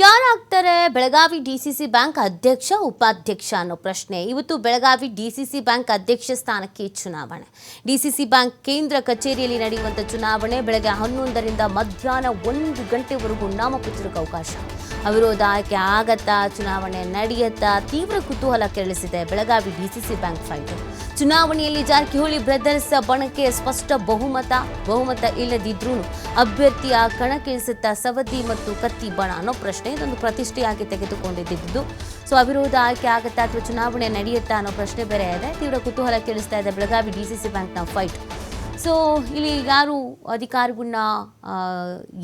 ಯಾರಾಗ್ತಾರೆ? Belagavi DCC bank ಅಧ್ಯಕ್ಷ, ಉಪಾಧ್ಯಕ್ಷ ಅನ್ನೋ ಪ್ರಶ್ನೆ. ಇವತ್ತು ಬೆಳಗಾವಿ ಡಿಸಿಸಿ ಬ್ಯಾಂಕ್ ಅಧ್ಯಕ್ಷ ಸ್ಥಾನಕ್ಕೆ ಚುನಾವಣೆ. ಡಿಸಿಸಿ ಬ್ಯಾಂಕ್ ಕೇಂದ್ರ ಕಚೇರಿಯಲ್ಲಿ ನಡೆಯುವಂಥ ಚುನಾವಣೆ ಬೆಳಗ್ಗೆ ಹನ್ನೊಂದರಿಂದ ಮಧ್ಯಾಹ್ನ ಒಂದು ಗಂಟೆವರೆಗೂ ನಾಮಪತ್ರಕ್ಕೆ ಅವಕಾಶ. ಅವಿರೋಧ ಆಯ್ಕೆ ಆಗತ್ತಾ ಚುನಾವಣೆ ನಡೆಯತ್ತಾ ತೀವ್ರ ಕುತೂಹಲ ಕೆರಳಿಸಿದೆ ಬೆಳಗಾವಿ ಡಿಸಿಸಿ ಬ್ಯಾಂಕ್ ಫೈಟ್ ಚುನಾವಣೆಯಲ್ಲಿ ಜಾರಕಿಹೊಳಿ ಬ್ರದರ್ಸ್ ಬಣಕ್ಕೆ ಸ್ಪಷ್ಟ ಬಹುಮತ ಬಹುಮತ ಇಲ್ಲದಿದ್ರೂ ಅಭ್ಯರ್ಥಿಯ ಕಣಕ್ಕಿಳಿಸುತ್ತಾ ಸವದಿ ಮತ್ತು ಕತ್ತಿ ಬಣ ಅನ್ನೋ ಪ್ರಶ್ನೆ ಇದೊಂದು ಪ್ರತಿಷ್ಠೆಯಾಗಿ ತೆಗೆದುಕೊಂಡಿದ್ದು ಸೊ ಅವಿರೋಧ ಆಯ್ಕೆ ಆಗತ್ತಾ ಅಥವಾ ಚುನಾವಣೆ ನಡೆಯುತ್ತಾ ಅನ್ನೋ ಪ್ರಶ್ನೆ ಬೇರೆ ಇದೆ. ತೀವ್ರ ಕುತೂಹಲ ಕೇಳಿಸ್ತಾ ಇದೆ ಬೆಳಗಾವಿ ಡಿಸಿಸಿ ಬ್ಯಾಂಕ್ನ ಫೈಟ್ ಸೊ ಇಲ್ಲಿ ಯಾರು ಅಧಿಕಾರಿಗಳನ್ನ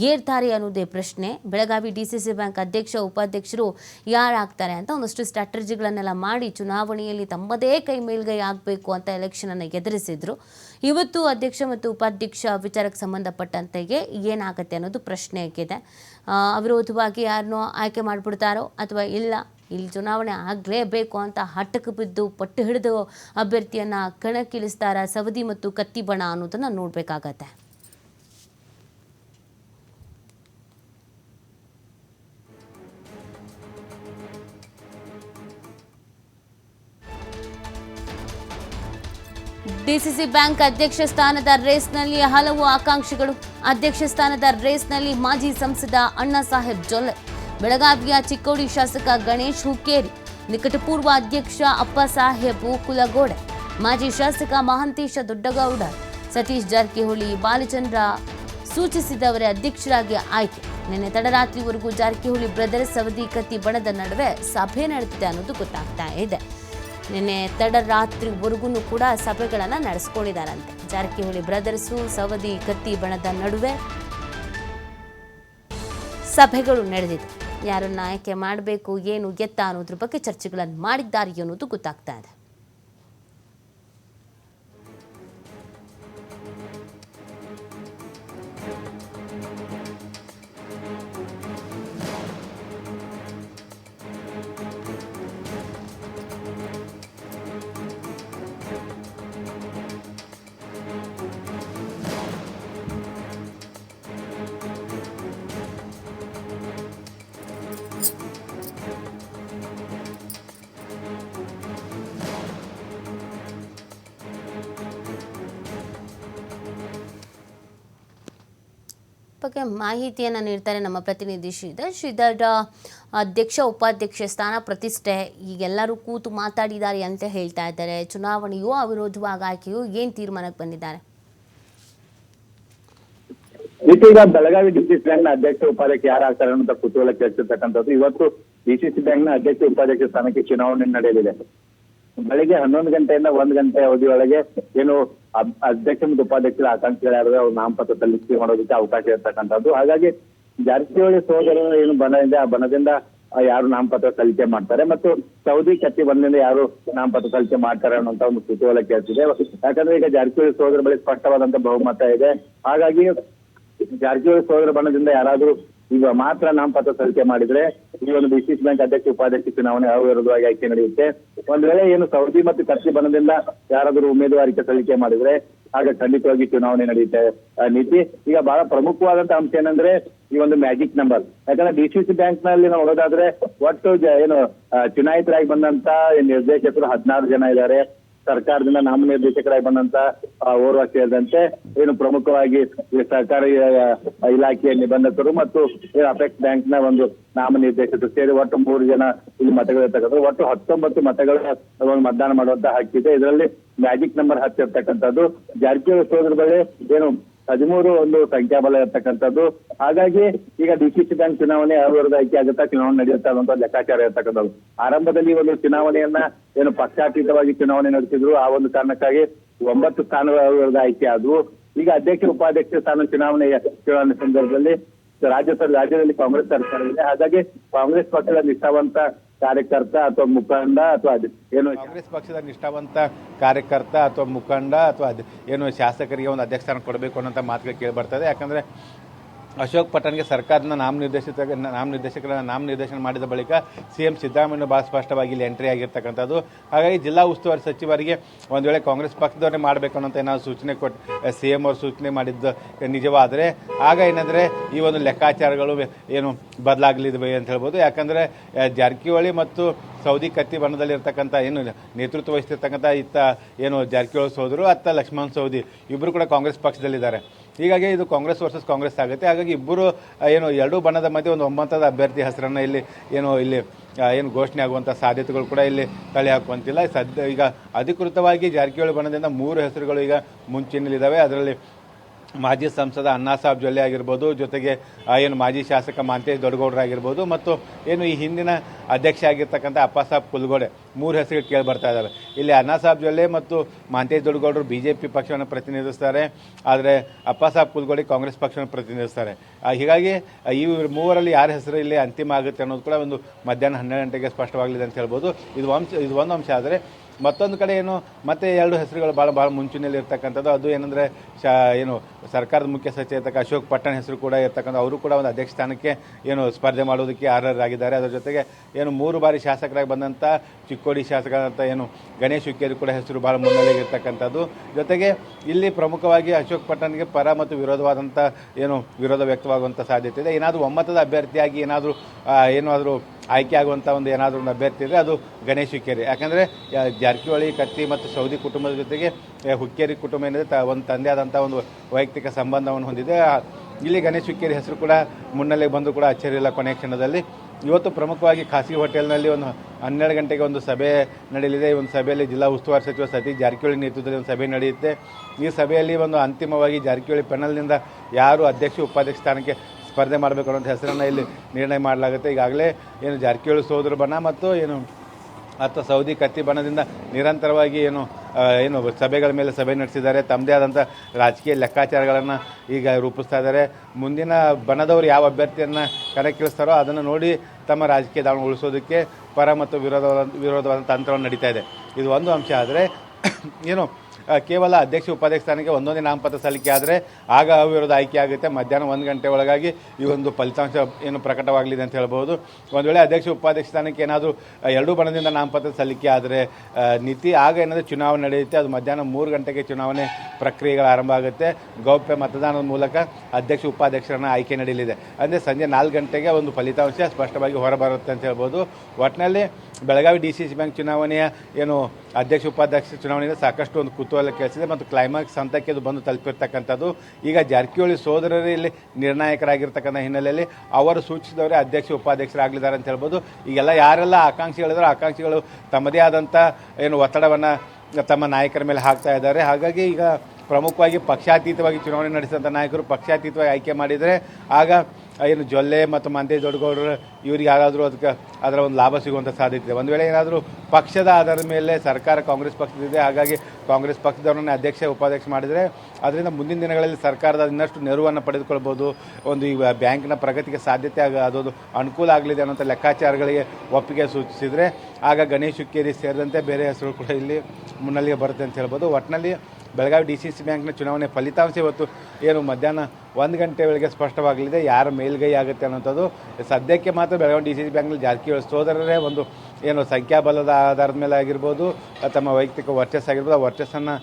ಏರ್ತಾರೆ ಅನ್ನೋದೇ ಪ್ರಶ್ನೆ. Belagavi D C C bank ಅಧ್ಯಕ್ಷ, ಉಪಾಧ್ಯಕ್ಷರು ಯಾರಾಗ್ತಾರೆ ಅಂತ ಒಂದಷ್ಟು ಸ್ಟ್ರಾಟಜಿಗಳನ್ನೆಲ್ಲ ಮಾಡಿ ಚುನಾವಣೆಯಲ್ಲಿ ತಮ್ಮದೇ ಕೈ ಮೇಲ್ಗೈ ಆಗಬೇಕು ಅಂತ ಎಲೆಕ್ಷನನ್ನು ಎದುರಿಸಿದ್ರು. ಇವತ್ತು ಅಧ್ಯಕ್ಷ ಮತ್ತು ಉಪಾಧ್ಯಕ್ಷ ವಿಚಾರಕ್ಕೆ ಸಂಬಂಧಪಟ್ಟಂತೆಗೆ ಏನಾಗುತ್ತೆ ಅನ್ನೋದು ಪ್ರಶ್ನೆ ಆಗಿದೆ ಅವಿರೋಧವಾಗಿ ಯಾರನ್ನೋ ಆಯ್ಕೆ ಮಾಡಿಬಿಡ್ತಾರೋ ಅಥವಾ ಇಲ್ಲ ಇಲ್ಲಿ ಚುನಾವಣೆ ಆಗಲೇಬೇಕು ಅಂತ ಹಠಕ್ಕೆ ಬಿದ್ದು ಪಟ್ಟು ಹಿಡಿದು ಅಭ್ಯರ್ಥಿಯನ್ನು ಕಣಕ್ಕಿಳಿಸ್ತಾರ ಸವದಿ ಮತ್ತು ಕತ್ತಿ ಬಣ ಅನ್ನೋದನ್ನು ನೋಡಬೇಕಾಗತ್ತೆ. ಡಿಸಿಸಿ ಬ್ಯಾಂಕ್ ಅಧ್ಯಕ್ಷ ಸ್ಥಾನದ ರೇಸ್ನಲ್ಲಿ ಹಲವು ಆಕಾಂಕ್ಷಿಗಳು. ಅಧ್ಯಕ್ಷ ಸ್ಥಾನದ ರೇಸ್ನಲ್ಲಿ ಮಾಜಿ ಸಂಸದ ಅಣ್ಣಾ ಸಾಹೇಬ್ ಜೊಲ್ಲೆ. ಬೆಳಗಾವಿಯ ಚಿಕ್ಕೋಡಿ ಶಾಸಕ ಗಣೇಶ್ ಹುಕ್ಕೇರಿ, ನಿಕಟಪೂರ್ವ ಅಧ್ಯಕ್ಷ ಅಪ್ಪ ಸಾಹೇಬ್ ಕುಲಗೋಡೆ, ಮಾಜಿ ಶಾಸಕ ಮಹಾಂತೇಶ ದೊಡ್ಡಗೌಡ, ಸತೀಶ್ ಜಾರಕಿಹೊಳಿ, ಬಾಲಚಂದ್ರ ಸೂಚಿಸಿದವರೇ ಅಧ್ಯಕ್ಷರಾಗಿ ಆಯ್ಕೆ. ನಿನ್ನೆ ತಡರಾತ್ರಿವರೆಗೂ ಜಾರಕಿಹೊಳಿ ಬ್ರದರ್ಸ್ ಸವದಿ ಕತ್ತಿ ಬಣದ ನಡುವೆ ಸಭೆ ನಡೆದಿದೆ ಅನ್ನೋದು ಗೊತ್ತಾಗ್ತಾ ಇದೆ. ನಿನ್ನೆ ತಡರಾತ್ರಿವರೆಗೂ ಕೂಡ ಸಭೆಗಳನ್ನು ನಡೆಸ್ಕೊಂಡಿದ್ದಾರಂತೆ. ಜಾರಕಿಹೊಳಿ ಬ್ರದರ್ಸು ಸವದಿ ಕತ್ತಿ ಬಣದ ನಡುವೆ ಸಭೆಗಳು ನಡೆದಿದೆ. ಯಾರನ್ನ ಆಯ್ಕೆ ಮಾಡಬೇಕು ಏನು ಗೆತ್ತ ಅನ್ನೋದ್ರ ಬಗ್ಗೆ ಚರ್ಚೆಗಳನ್ನು ಮಾಡಿದ್ದಾರೆ ಅನ್ನೋದು ಗೊತ್ತಾಗ್ತಾ ಇದೆ. ಬಗ್ಗೆ ಮಾಹಿತಿಯನ್ನು ನೀಡ್ತಾರೆ ನಮ್ಮ ಪ್ರತಿನಿಧಿ ಶ್ರೀಧರ್. ಶ್ರೀಧರ್ ಅಧ್ಯಕ್ಷ, ಉಪಾಧ್ಯಕ್ಷ ಸ್ಥಾನ ಪ್ರತಿಷ್ಠೆ, ಈಗೆಲ್ಲರೂ ಕೂತು ಮಾತಾಡಿದ್ದಾರೆ ಅಂತ ಹೇಳ್ತಾ ಇದ್ದಾರೆ. ಚುನಾವಣೆಯೂ ಅವಿರೋಧವಾಗಿ ಆಯ್ಕೆಯೂ ಏನು ತೀರ್ಮಾನಕ್ಕೆ ಬಂದಿದ್ದಾರೆ? ಇದೀಗ ಬೆಳಗಾವಿ ಡಿಸಿಸಿ ಬ್ಯಾಂಕ್ನ ಅಧ್ಯಕ್ಷ, ಉಪಾಧ್ಯಕ್ಷ ಯಾರಾಗ್ತಾರೆ ಅನ್ನೋ ಕುತೂಹಲ ಕೇಳ್ತಿರ್ತಕ್ಕಂಥದ್ದು. ಇವತ್ತು ಡಿಸಿಸಿ ಬ್ಯಾಂಕ್ನ ಅಧ್ಯಕ್ಷ, ಉಪಾಧ್ಯಕ್ಷ ಸ್ಥಾನಕ್ಕೆ ಚುನಾವಣೆ ನಡೆಯಲಿದೆ. ಬೆಳಿಗ್ಗೆ ಹನ್ನೊಂದು ಗಂಟೆಯಿಂದ ಒಂದ್ ಗಂಟೆ ಅವಧಿಯೊಳಗೆ ಏನು ಅಧ್ಯಕ್ಷ ಮತ್ತು ಉಪಾಧ್ಯಕ್ಷರ ಆಕಾಂಕ್ಷಿಗಳಾದ್ರೆ ಅವ್ರು ನಾಮಪತ್ರ ಸಲ್ಲಿಕೆ ಮಾಡೋದಕ್ಕೆ ಅವಕಾಶ ಇರ್ತಕ್ಕಂಥದ್ದು. ಹಾಗಾಗಿ ಜಾರಕಿಹೊಳಿ ಸೋದರ ಏನು ಬಣ ಇದೆ ಆ ಬಣದಿಂದ ಯಾರು ನಾಮಪತ್ರ ಸಲ್ಲಿಕೆ ಮಾಡ್ತಾರೆ ಮತ್ತು ಸೌದಿ ಕತ್ತಿ ಬಂದಿಂದ ಯಾರು ನಾಮಪತ್ರ ಸಲ್ಲಿಕೆ ಮಾಡ್ತಾರೆ ಅನ್ನೋಂತ ಒಂದು ಕುತೂಹಲ ಕೇಳ್ತಿದೆ ಯಾಕಂದ್ರೆ ಈಗ ಜಾರಕಿಹೊಳಿ ಸೋದರ ಬಳಿ ಸ್ಪಷ್ಟವಾದಂತ ಬಹುಮತ ಇದೆ. ಹಾಗಾಗಿ ಜಾರಕಿಹೊಳಿ ಸೋದರ ಬಣದಿಂದ ಯಾರಾದ್ರೂ ಈಗ ಮಾತ್ರ ನಾಮಪತ್ರ ಸಲ್ಲಿಕೆ ಮಾಡಿದ್ರೆ ಈ ಒಂದು ಡಿಸಿಸಿ ಬ್ಯಾಂಕ್ ಅಧ್ಯಕ್ಷ ಉಪಾಧ್ಯಕ್ಷ ಚುನಾವಣೆ ಅವಿರೋಧವಾಗಿ ಆಯ್ಕೆ ನಡೆಯುತ್ತೆ. ಒಂದ್ ವೇಳೆ ಏನು ಸೌದಿ ಮತ್ತು ಕರ್ಚಿ ಬಣದಿಂದ ಯಾರಾದರೂ ಉಮೇದುವಾರಿಕೆ ಸಲ್ಲಿಕೆ ಮಾಡಿದ್ರೆ, ಆಗ ಖಂಡಿತವಾಗಿ ಚುನಾವಣೆ ನಡೆಯುತ್ತೆ ನೀತಿ. ಈಗ ಬಹಳ ಪ್ರಮುಖವಾದಂತ ಅಂಶ ಏನಂದ್ರೆ ಈ ಒಂದು ಮ್ಯಾಜಿಕ್ ನಂಬರ್. ಯಾಕಂದ್ರೆ ಡಿಸಿಸಿ ಬ್ಯಾಂಕ್ನಲ್ಲಿ ನಾವು ನೋಡೋದಾದ್ರೆ ಒಟ್ಟು ಏನು ಚುನಾಯಿತರಾಗಿ ಬಂದಂತ ನಿರ್ದೇಶಕರು ಹದಿನಾರು ಜನ ಇದ್ದಾರೆ. ಸರ್ಕಾರದಿಂದ ನಾಮನಿರ್ದೇಶಕರಾಗಿ ಬಂದಂತ ಓರ್ವ ಸೇರಿದಂತೆ ಏನು ಪ್ರಮುಖವಾಗಿ ಸರ್ಕಾರಿ ಇಲಾಖೆಯ ನಿಬಂಧಕರು ಮತ್ತು ಅಪೆಕ್ಸ್ ಬ್ಯಾಂಕ್ನ ಒಂದು ನಾಮನಿರ್ದೇಶಕರು ಸೇರಿ ಒಟ್ಟು ಮೂರು ಜನ ಇಲ್ಲಿ ಮತಗಳು ಇರ್ತಕ್ಕಂಥದ್ದು. ಒಟ್ಟು ಹತ್ತೊಂಬತ್ತು ಮತಗಳ ಒಂದು ಮತದಾನ ಮಾಡುವಂತ ಹಕ್ಕಿದೆ. ಇದರಲ್ಲಿ ಮ್ಯಾಜಿಕ್ ನಂಬರ್ ಹತ್ತಿರ್ತಕ್ಕಂಥದ್ದು. ಜಾರಕಿಹೊಳಿ ಸೋದರ ಬಳಿ ಏನು ಹದಿಮೂರು ಒಂದು ಸಂಖ್ಯಾಬಲ ಇರ್ತಕ್ಕಂಥದ್ದು. ಹಾಗಾಗಿ ಈಗ ಡಿಸಿಸಿ ಬ್ಯಾಂಕ್ ಚುನಾವಣೆ ಅವಿರೋಧ ಆಯ್ಕೆ ಆಗುತ್ತಾ, ಚುನಾವಣೆ ನಡೆಯುತ್ತಾ ಅನ್ನುವಂಥ ಲೆಕ್ಕಾಚಾರ ಇರ್ತಕ್ಕಂಥದ್ದು. ಆರಂಭದಲ್ಲಿ ಒಂದು ಚುನಾವಣೆಯನ್ನ ಏನು ಪಕ್ಷಾತೀತವಾಗಿ ಚುನಾವಣೆ ನಡೆಸಿದ್ರು, ಆ ಒಂದು ಕಾರಣಕ್ಕಾಗಿ ಒಂಬತ್ತು ಸ್ಥಾನಗಳ ಆಯ್ಕೆ ಆದವು. ಈಗ ಅಧ್ಯಕ್ಷ, ಉಪಾಧ್ಯಕ್ಷ ಸ್ಥಾನ ಚುನಾವಣೆ ಚುನಾವಣೆ ಸಂದರ್ಭದಲ್ಲಿ ರಾಜ್ಯ ರಾಜ್ಯದಲ್ಲಿ ಕಾಂಗ್ರೆಸ್ ಸರ್ಕಾರ ಇದೆ ಹಾಗಾಗಿ ಕಾಂಗ್ರೆಸ್ ಪಕ್ಷದ ನಿಷ್ಠಾವಂತ ಕಾರ್ಯಕರ್ತ ಅಥವಾ ಮುಖಂಡ ಅಥವಾ ಏನು ಕಾಂಗ್ರೆಸ್ ಪಕ್ಷದ ನಿಷ್ಠಾವಂತ ಕಾರ್ಯಕರ್ತ ಅಥವಾ ಮುಖಂಡ ಅಥವಾ ಏನು ಶಾಸಕರಿಗೆ ಒಂದು ಅಧ್ಯಕ್ಷ ಸ್ಥಾನ ಕೊಡಬೇಕು ಅನ್ನೋಂಥ ಮಾತುಗಳು ಕೇಳಿ ಬರ್ತದೆ ಯಾಕಂದ್ರೆ ಅಶೋಕ್ ಪಟ್ಟಣ್ಗೆ ಸರ್ಕಾರದ ನಾಮನಿರ್ದೇಶಿತ ನಾಮನಿರ್ದೇಶಕರ ನಾಮನಿರ್ದೇಶನ ಮಾಡಿದ ಬಳಿಕ ಸಿ ಎಂ ಸಿದ್ದರಾಮಯ್ಯ ಭಾಳ ಸ್ಪಷ್ಟವಾಗಿ ಇಲ್ಲಿ ಎಂಟ್ರಿ ಆಗಿರ್ತಕ್ಕಂಥದ್ದು. ಹಾಗಾಗಿ ಜಿಲ್ಲಾ ಉಸ್ತುವಾರಿ ಸಚಿವರಿಗೆ ಒಂದು ವೇಳೆ ಕಾಂಗ್ರೆಸ್ ಪಕ್ಷದವರೇ ಮಾಡಬೇಕು ಅನ್ನೋಂಥ ಏನಾದ್ರು ಸೂಚನೆ ಕೊಟ್ಟು ಸಿ ಎಂ ಅವರು ಸೂಚನೆ ಮಾಡಿದ್ದು ನಿಜವಾದರೆ, ಆಗ ಏನಂದರೆ ಈ ಒಂದು ಲೆಕ್ಕಾಚಾರಗಳು ಏನು ಬದಲಾಗಲಿದೆ ಅಂತ ಹೇಳ್ಬೋದು. ಯಾಕಂದರೆ ಜಾರಕಿಹೊಳಿ ಮತ್ತು ಸೌದಿ ಕತ್ತಿ ಬಣ್ಣದಲ್ಲಿರ್ತಕ್ಕಂಥ ಏನು ನೇತೃತ್ವ ವಹಿಸ್ತಿರ್ತಕ್ಕಂಥ ಇತ್ತ ಏನು ಜಾರಕಿಹೊಳಿ ಸೋದರು, ಅತ್ತ ಲಕ್ಷ್ಮಣ್ ಸೌದಿ ಇಬ್ಬರು ಕೂಡ ಕಾಂಗ್ರೆಸ್ ಪಕ್ಷದಲ್ಲಿದ್ದಾರೆ. ಹೀಗಾಗಿ ಇದು ಕಾಂಗ್ರೆಸ್ ವರ್ಸಸ್ ಕಾಂಗ್ರೆಸ್ ಆಗುತ್ತೆ. ಹಾಗಾಗಿ ಇಬ್ಬರು ಏನು, ಎರಡೂ ಬಣ್ಣದ ಮಧ್ಯೆ ಒಂದು ಒಮ್ಮತದ ಅಭ್ಯರ್ಥಿ ಹೆಸರನ್ನು ಇಲ್ಲಿ, ಏನು ಇಲ್ಲಿ ಏನು ಘೋಷಣೆ ಆಗುವಂಥ ಸಾಧ್ಯತೆಗಳು ಕೂಡ ಇಲ್ಲಿ ತಳೆ ಹಾಕುವಂತಿಲ್ಲ. ಸದ್ಯ ಈಗ ಅಧಿಕೃತವಾಗಿ ಜಾರಕಿಹೊಳಿ ಬಣದಿಂದ ಮೂರು ಹೆಸರುಗಳು ಈಗ ಮುಂಚೂಣಿಲಿದ್ದಾವೆ ಅದರಲ್ಲಿ ಮಾಜಿ ಸಂಸದ ಅಣ್ಣಾ ಸಾಹೇಬ್ ಜೊಲ್ಲೆ ಆಗಿರ್ಬೋದು, ಜೊತೆಗೆ ಏನು ಮಾಜಿ ಶಾಸಕ ಮಾಂತೇಶ್ ದೊಡ್ಡಗೌಡರು ಆಗಿರ್ಬೋದು, ಮತ್ತು ಏನು ಈ ಹಿಂದಿನ ಅಧ್ಯಕ್ಷ ಆಗಿರ್ತಕ್ಕಂಥ ಅಪ್ಪಸಾಬ್ ಕುಲ್ಗೋಡೆ, ಮೂರು ಹೆಸರುಗಳು ಕೇಳಿ ಬರ್ತಾ ಇದ್ದಾರೆ ಇಲ್ಲಿ ಅಣ್ಣಾ ಸಾಹೇಬ್ ಜೊಲ್ಲೆ ಮತ್ತು Mantesh Doddagoudar B J P ಪಕ್ಷವನ್ನು ಪ್ರತಿನಿಧಿಸ್ತಾರೆ, ಆದರೆ ಅಪ್ಪಸಾಬ್ ಕುಲ್ಗೋಡೆ ಕಾಂಗ್ರೆಸ್ ಪಕ್ಷವನ್ನು ಪ್ರತಿನಿಧಿಸ್ತಾರೆ. ಹೀಗಾಗಿ ಈ ಮೂವರಲ್ಲಿ ಯಾರ ಹೆಸರು ಇಲ್ಲಿ ಅಂತಿಮ ಆಗುತ್ತೆ ಅನ್ನೋದು ಕೂಡ ಒಂದು ಮಧ್ಯಾಹ್ನ ಹನ್ನೆರಡು ಗಂಟೆಗೆ ಸ್ಪಷ್ಟವಾಗಲಿದೆ ಅಂತ ಹೇಳ್ಬೋದು. ಇದು ಅಂಶ ಇದು ಒಂದು ಅಂಶ, ಆದರೆ ಮತ್ತೊಂದು ಕಡೆ ಏನು, ಮತ್ತೆ ಎರಡು ಹೆಸರುಗಳು ಭಾಳ ಭಾಳ ಮುಂಚೂಣಿಯಲ್ಲಿ ಇರ್ತಕ್ಕಂಥದ್ದು. ಅದು ಏನಂದರೆ, ಶಾ, ಏನು, ಸರ್ಕಾರದ ಮುಖ್ಯ ಸಚೇತಕ ಅಶೋಕ್ ಪಟ್ಟಣ ಹೆಸರು ಕೂಡ ಇರ್ತಕ್ಕಂಥ, ಅವರು ಕೂಡ ಒಂದು ಅಧ್ಯಕ್ಷ ಸ್ಥಾನಕ್ಕೆ, ಏನು, ಸ್ಪರ್ಧೆ ಮಾಡೋದಕ್ಕೆ ಅರ್ಹರಾಗಿದ್ದಾರೆ. ಅದರ ಜೊತೆಗೆ, ಏನು, ಮೂರು ಬಾರಿ ಶಾಸಕರಾಗಿ ಬಂದಂಥ ಚಿಕ್ಕೋಡಿ ಶಾಸಕರಾದಂಥ ಏನು, ಗಣೇಶ್ ಹುಕ್ಕೇರಿ ಕೂಡ ಹೆಸರು ಭಾಳ ಮುನ್ನೆಲೆಗೆ ಇರ್ತಕ್ಕಂಥದ್ದು. ಜೊತೆಗೆ, ಇಲ್ಲಿ ಪ್ರಮುಖವಾಗಿ ಅಶೋಕ್ ಪಟ್ಟಣ್ಗೆ ಪರ ಮತ್ತು ವಿರೋಧವಾದಂಥ ಏನು, ವಿರೋಧ ವ್ಯಕ್ತವಾಗುವಂಥ ಸಾಧ್ಯತೆ ಇದೆ. ಏನಾದರೂ ಒಮ್ಮತದ ಅಭ್ಯರ್ಥಿಯಾಗಿ ಏನಾದರೂ ಏನಾದರೂ ಆಯ್ಕೆ ಆಗುವಂಥ ಒಂದು ಏನಾದರೂ ಒಂದು ಅಭ್ಯರ್ಥಿ ಇದ್ದರೆ ಅದು ಗಣೇಶ್ ಹುಕ್ಕೇರಿ. ಯಾಕಂದರೆ ಜಾರಕಿಹೊಳಿ, ಕತ್ತಿ ಮತ್ತು ಸೌದಿ ಕುಟುಂಬದ ಜೊತೆಗೆ ಹುಕ್ಕೇರಿ ಕುಟುಂಬ ಏನಿದೆ, ತ, ಒಂದು ತಂದೆ ಆದಂಥ ಒಂದು ವೈಯಕ್ತಿಕ ಸಂಬಂಧವನ್ನು ಹೊಂದಿದೆ. ಇಲ್ಲಿ ಗಣೇಶ್ ಹುಕ್ಕೇರಿ ಹೆಸರು ಕೂಡ ಮುನ್ನೆಲೆಗೆ ಬಂದು ಕೂಡ ಅಚ್ಚರಿ ಇಲ್ಲ ಕೊನೆಯ ಕ್ಷಣದಲ್ಲಿ. ಇವತ್ತು ಪ್ರಮುಖವಾಗಿ ಖಾಸಗಿ ಹೋಟೆಲ್ನಲ್ಲಿ ಒಂದು ಹನ್ನೆರಡು ಗಂಟೆಗೆ ಒಂದು ಸಭೆ ನಡೆಯಲಿದೆ. ಈ ಒಂದು ಸಭೆಯಲ್ಲಿ ಜಿಲ್ಲಾ ಉಸ್ತುವಾರಿ ಸಚಿವ ಸತೀಶ್ ಜಾರಕಿಹೊಳಿ ನೇತೃತ್ವದಲ್ಲಿ ಒಂದು ಸಭೆ ನಡೆಯುತ್ತೆ. ಈ ಸಭೆಯಲ್ಲಿ ಒಂದು ಅಂತಿಮವಾಗಿ ಜಾರಕಿಹೊಳಿ ಪೆನಲ್ನಿಂದ ಯಾರು ಅಧ್ಯಕ್ಷ, ಉಪಾಧ್ಯಕ್ಷ ಸ್ಥಾನಕ್ಕೆ ಸ್ಪರ್ಧೆ ಮಾಡಬೇಕು ಅನ್ನೋಂಥ ಹೆಸರನ್ನು ಇಲ್ಲಿ ನಿರ್ಣಯ ಮಾಡಲಾಗುತ್ತೆ. ಈಗಾಗಲೇ ಏನು ಜಾರಕಿಹೊಳಿ ಸೋದರ ಬಣ ಮತ್ತು ಏನು ಅಥವಾ ಸೌದಿ ಕತ್ತಿ ಬಣದಿಂದ ನಿರಂತರವಾಗಿ ಏನು ಏನು ಸಭೆಗಳ ಮೇಲೆ ಸಭೆ ನಡೆಸಿದ್ದಾರೆ. ತಮ್ಮದೇ ಆದಂಥ ರಾಜಕೀಯ ಲೆಕ್ಕಾಚಾರಗಳನ್ನು ಈಗ ರೂಪಿಸ್ತಾ ಇದ್ದಾರೆ. ಮುಂದಿನ ಬಣದವರು ಯಾವ ಅಭ್ಯರ್ಥಿಯನ್ನು ಕಣಕ್ಕಿಳಿಸ್ತಾರೋ ಅದನ್ನು ನೋಡಿ ತಮ್ಮ ರಾಜಕೀಯ ದಾಳ ಉಳಿಸೋದಕ್ಕೆ ಪರ ಮತ್ತು ವಿರೋಧ ವಿರೋಧವಾದ ತಂತ್ರವನ್ನು ನಡೀತಾ ಇದೆ. ಇದು ಒಂದು ಅಂಶ. ಆದರೆ, ಏನು ಕೇವಲ ಅಧ್ಯಕ್ಷ ಉಪಾಧ್ಯಕ್ಷ ಸ್ಥಾನಕ್ಕೆ ಒಂದೊಂದೇ ನಾಮಪತ್ರ ಸಲ್ಲಿಕೆ ಆದರೆ ಆಗ ಅವಿರೋಧ ಆಯ್ಕೆ ಆಗುತ್ತೆ. ಮಧ್ಯಾಹ್ನ ಒಂದು ಗಂಟೆ ಒಳಗಾಗಿ ಈ ಒಂದು ಫಲಿತಾಂಶ ಏನು ಪ್ರಕಟವಾಗಲಿದೆ ಅಂತ ಹೇಳ್ಬೋದು ಒಂದು ವೇಳೆ ಅಧ್ಯಕ್ಷ ಉಪಾಧ್ಯಕ್ಷ ಸ್ಥಾನಕ್ಕೆ ಏನಾದರೂ ಎರಡೂ ಬಣದಿಂದ ನಾಮಪತ್ರ ಸಲ್ಲಿಕೆ ಆದರೆ ನೀತಿ ಆಗ ಏನಾದರೂ ಚುನಾವಣೆ ನಡೆಯುತ್ತೆ. ಅದು ಮಧ್ಯಾಹ್ನ ಮೂರು ಗಂಟೆಗೆ ಚುನಾವಣೆ ಪ್ರಕ್ರಿಯೆಗಳು ಆರಂಭ ಆಗುತ್ತೆ. ಗೌಪ್ಯ ಮತದಾನದ ಮೂಲಕ ಅಧ್ಯಕ್ಷ ಉಪಾಧ್ಯಕ್ಷರನ್ನ ಆಯ್ಕೆ ನಡೆಯಲಿದೆ ಅಂದರೆ ಸಂಜೆ ನಾಲ್ಕು ಗಂಟೆಗೆ ಒಂದು ಫಲಿತಾಂಶ ಸ್ಪಷ್ಟವಾಗಿ ಹೊರಬರುತ್ತೆ ಅಂತ ಹೇಳ್ಬೋದು ಒಟ್ಟಿನಲ್ಲಿ Belagavi D C C bank ಚುನಾವಣೆಯ ಏನು ಅಧ್ಯಕ್ಷ ಉಪಾಧ್ಯಕ್ಷ ಚುನಾವಣೆಯಿಂದ ಸಾಕಷ್ಟು ಒಂದು ಕುತೂಹಲ ಕೇಳಿಸಿದೆ ಮತ್ತು ಕ್ಲೈಮ್ಯಾಕ್ಸ್ ಹಂತಕ್ಕೆ ಇದು ಬಂದು ತಲುಪಿರ್ತಕ್ಕಂಥದ್ದು. ಈಗ ಜಾರಕಿಹೊಳಿ ಸೋದರರೇ ಇಲ್ಲಿ ನಿರ್ಣಾಯಕರಾಗಿರ್ತಕ್ಕಂಥ ಹಿನ್ನೆಲೆಯಲ್ಲಿ ಅವರು ಸೂಚಿಸಿದವರೇ ಅಧ್ಯಕ್ಷ, ಉಪಾಧ್ಯಕ್ಷರಾಗಲಿದ್ದಾರೆ ಅಂತ ಹೇಳ್ಬೋದು. ಈಗೆಲ್ಲ ಯಾರೆಲ್ಲ ಆಕಾಂಕ್ಷಿಗಳಿದ್ರು ಆಕಾಂಕ್ಷಿಗಳು ತಮ್ಮದೇ ಆದಂಥ ಏನು ಒತ್ತಡವನ್ನು ತಮ್ಮ ನಾಯಕರ ಮೇಲೆ ಹಾಕ್ತಾ ಇದ್ದಾರೆ. ಹಾಗಾಗಿ ಈಗ ಪ್ರಮುಖವಾಗಿ ಪಕ್ಷಾತೀತವಾಗಿ ಚುನಾವಣೆ ನಡೆಸಿದಂಥ ನಾಯಕರು ಪಕ್ಷಾತೀತವಾಗಿ ಆಯ್ಕೆ ಮಾಡಿದರೆ ಆಗ ಏನು ಜೊಲ್ಲೆ ಮತ್ತು ಮಂದಿ ದೊಡ್ಡಗೌಡರು ಇವ್ರಿಗೆ ಯಾರಾದರೂ ಅದಕ್ಕೆ ಅದರ ಒಂದು ಲಾಭ ಸಿಗುವಂಥ ಸಾಧ್ಯತೆ ಒಂದು ವೇಳೆ ಏನಾದರೂ ಪಕ್ಷದ ಆಧಾರದ ಮೇಲೆ ಸರ್ಕಾರ ಕಾಂಗ್ರೆಸ್ ಪಕ್ಷದಿದೆ ಹಾಗಾಗಿ ಕಾಂಗ್ರೆಸ್ ಪಕ್ಷದವ್ರನ್ನೇ ಅಧ್ಯಕ್ಷ, ಉಪಾಧ್ಯಕ್ಷ ಮಾಡಿದರೆ ಅದರಿಂದ ಮುಂದಿನ ದಿನಗಳಲ್ಲಿ ಸರ್ಕಾರದ ಇನ್ನಷ್ಟು ನೆರವನ್ನು ಪಡೆದುಕೊಳ್ಬೋದು. ಒಂದು ಈ ಬ್ಯಾಂಕ್ನ ಪ್ರಗತಿಗೆ ಸಾಧ್ಯತೆ ಆಗ ಅದೊಂದು ಅನುಕೂಲ ಆಗಲಿದೆ ಅನ್ನೋಂಥ ಲೆಕ್ಕಾಚಾರಗಳಿಗೆ ಒಪ್ಪಿಗೆ ಸೂಚಿಸಿದರೆ, ಆಗ ಗಣೇಶ್ ಹುಕ್ಕೇರಿ ಸೇರಿದಂತೆ ಬೇರೆ ಹೆಸರು ಕೂಡ ಇಲ್ಲಿ ಮುನ್ನಲ್ಲಿಗೆ ಬರುತ್ತೆ ಅಂತ ಹೇಳ್ಬೋದು. ಒಟ್ಟಿನಲ್ಲಿ ಬೆಳಗಾವಿ ಡಿ ಸಿ ಸಿ ಬ್ಯಾಂಕ್ನ ಚುನಾವಣೆ ಫಲಿತಾಂಶ ಇವತ್ತು ಏನು ಮಧ್ಯಾಹ್ನ ಒಂದು ಗಂಟೆ ವೇಳೆಗೆ ಸ್ಪಷ್ಟವಾಗಲಿದೆ, ಯಾರ ಮೇಲ್ಗೈ ಆಗುತ್ತೆ ಅನ್ನೋಂಥದ್ದು ಸದ್ಯಕ್ಕೆ ಮಾತ್ರ ಬೆಳಗಾವಿ ಡಿ ಸಿ ಸಿ ಬ್ಯಾಂಕ್ನಲ್ಲಿ ಜಾರಕಿಹೊಳಿ ಸೋದರರೇ ಒಂದು ಏನು ಸಂಖ್ಯಾಬಲದ ಆಧಾರದ ಮೇಲೆ ಆಗಿರ್ಬೋದು, ತಮ್ಮ ವೈಯಕ್ತಿಕ ವರ್ಚಸ್ ಆಗಿರ್ಬೋದು, ಆ ವರ್ಚಸ್ಸನ್ನು